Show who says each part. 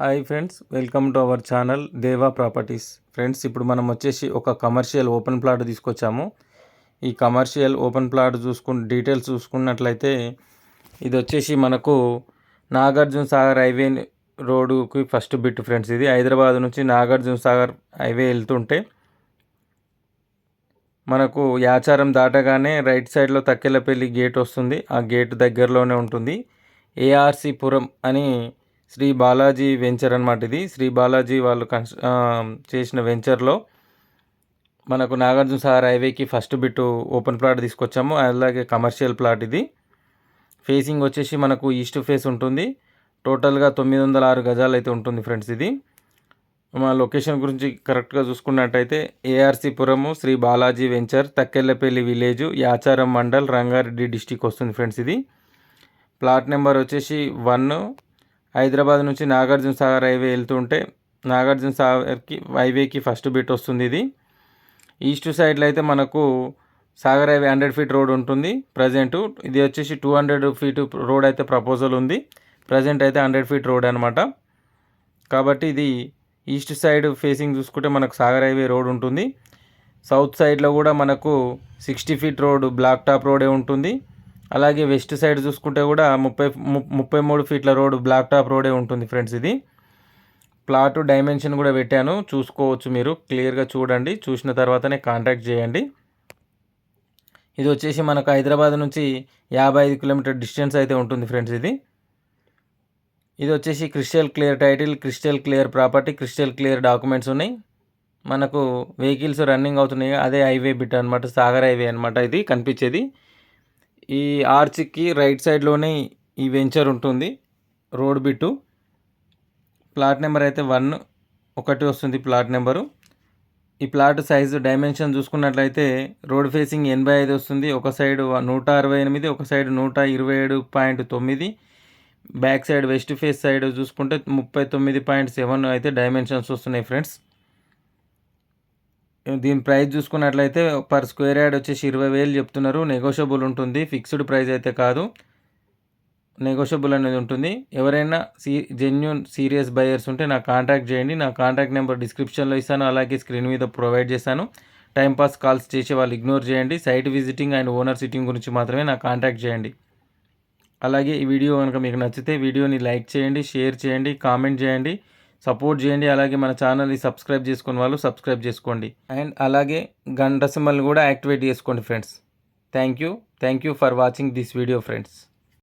Speaker 1: Hi friends welcome to our channel Deva properties. Friends ఇప్పుడు మనం వచ్చేసి ఒక కమర్షియల్ ఓపెన్ ప్లాట్ తీసుకొచ్చాము. ఈ కమర్షియల్ ఓపెన్ ప్లాట్ చూసుకున్న డీటెయిల్స్ చూసుకున్నట్లయితే ఇది వచ్చేసి మనకు నాగార్జున సాగర్ హైవే రోడ్డుకి ఫస్ట్ బిట్ ఫ్రెండ్స్ ఇది. హైదరాబాద్ నుంచి నాగార్జున సాగర్ హైవే వెళ్తుంటే మనకు యాచారం దాటగానే రైట్ సైడ్లో తక్కెలపల్లి గేట్ వస్తుంది. ఆ గేట్ దగ్గరలోనే ఉంటుంది. ఏఆర్సి పురం అని శ్రీ బాలాజీ వెంచర్ అనమాట ఇది. శ్రీ బాలాజీ వాళ్ళు కన్స్ చేసిన వెంచర్లో మనకు నాగార్జున సాగర్ హైవేకి ఫస్ట్ బిట్ ఓపెన్ ప్లాట్ తీసుకొచ్చాము. అలాగే కమర్షియల్ ప్లాట్ ఇది. ఫేసింగ్ వచ్చేసి మనకు ఈస్ట్ ఫేస్ ఉంటుంది. టోటల్గా తొమ్మిది వందల ఆరు గజాలు అయితే ఉంటుంది ఫ్రెండ్స్ ఇది. మా లొకేషన్ గురించి కరెక్ట్గా చూసుకున్నట్టయితే ఏఆర్సీ పురము Shri Balaji venture Thakkellapalli village Yacharam mandal Rangareddy district వస్తుంది ఫ్రెండ్స్ ఇది. ప్లాట్ నెంబర్ వచ్చేసి వన్ హైదరాబాద్ నుంచి నాగార్జున సాగర్ హైవే వెళ్తుంటే నాగార్జున సాగర్కి హైవేకి ఫస్ట్ బిట్ వస్తుంది ఇది. ఈస్ట్ సైడ్లో అయితే మనకు Sagar highway hundred feet road ఉంటుంది. ప్రజెంట్ ఇది వచ్చేసి టూ హండ్రెడ్ ఫీట్ రోడ్ అయితే ప్రపోజల్ ఉంది. ప్రజెంట్ అయితే హండ్రెడ్ ఫీట్ రోడ్ అనమాట కాబట్టి ఇది ఈస్ట్ సైడ్ ఫేసింగ్ చూసుకుంటే మనకు సాగర్ హైవే రోడ్ ఉంటుంది. సౌత్ సైడ్లో కూడా మనకు sixty feet road black top రోడే ఉంటుంది. అలాగే వెస్ట్ సైడ్ చూసుకుంటే కూడా ముప్పై ముప్పై మూడు ఫీట్ల రోడ్ బ్లాక్ టాప్ రోడే ఉంటుంది ఫ్రెండ్స్ ఇది. ప్లాట్ డైమెన్షన్ కూడా పెట్టాను. చూసుకోవచ్చు మీరు. క్లియర్గా చూడండి. చూసిన తర్వాతనే కాంటాక్ట్ చేయండి. ఇది వచ్చేసి మనకు హైదరాబాద్ నుంచి యాభై ఐదు కిలోమీటర్ డిస్టెన్స్ అయితే ఉంటుంది ఫ్రెండ్స్ ఇది. ఇది వచ్చేసి crystal clear title crystal clear property crystal clear documents ఉన్నాయి. మనకు వెహికల్స్ రన్నింగ్ అవుతున్నాయి. అదే హైవే బిట్ అనమాట సాగర్ హైవే అనమాట ఇది కనిపించేది. ఈ ఆర్చ్కి రైట్ సైడ్లోనే ఈ వెంచర్ ఉంటుంది రోడ్ బిట్టు. ప్లాట్ నెంబర్ అయితే వన్ ఒకటి వస్తుంది ప్లాట్ నెంబరు. ఈ ప్లాట్ సైజు డైమెన్షన్ చూసుకున్నట్లయితే రోడ్ ఫేసింగ్ ఎనభై ఐదు వస్తుంది ఒక సైడ్ నూట అరవై ఎనిమిది ఒక సైడ్ నూట ఇరవై ఏడు పాయింట్ తొమ్మిది. Back side west face side చూసుకుంటే ముప్పై తొమ్మిది పాయింట్ సెవెన్ అయితే డైమెన్షన్స్ వస్తున్నాయి ఫ్రెండ్స్. దీని ప్రైస్ చూసుకున్నట్లయితే పర్ స్క్వేర్ యార్డ్ వచ్చేసి ఇరవై వేలు చెప్తున్నారు. నెగోషియబుల్ ఉంటుంది. ఫిక్స్డ్ ప్రైస్ అయితే కాదు. నెగోషియబుల్ అనేది ఉంటుంది. ఎవరైనా సీ జెన్యున్ సీరియస్ బయర్స్ ఉంటే నాకు కాంటాక్ట్ చేయండి. నా కాంటాక్ట్ నెంబర్ డిస్క్రిప్షన్లో ఇస్తాను. అలాగే స్క్రీన్ మీద ప్రొవైడ్ చేశాను టైంపాస్ కాల్స్ చేసి వాళ్ళు ఇగ్నోర్ చేయండి. Site visiting and owner sitting గురించి మాత్రమే నాకు కాంటాక్ట్ చేయండి. అలాగే ఈ వీడియో కనుక మీకు నచ్చితే వీడియోని లైక్ చేయండి షేర్ చేయండి కామెంట్ చేయండి. సపోర్ట్ చేయండి. అలాగే మన ఛానల్ని సబ్స్క్రైబ్ చేసుకున్న వాళ్ళు సబ్స్క్రైబ్ చేసుకోండి. అండ్ అలాగే గంట సింబల్ కూడా యాక్టివేట్ చేసుకోండి friends. Thank you. Thank you for watching this video friends.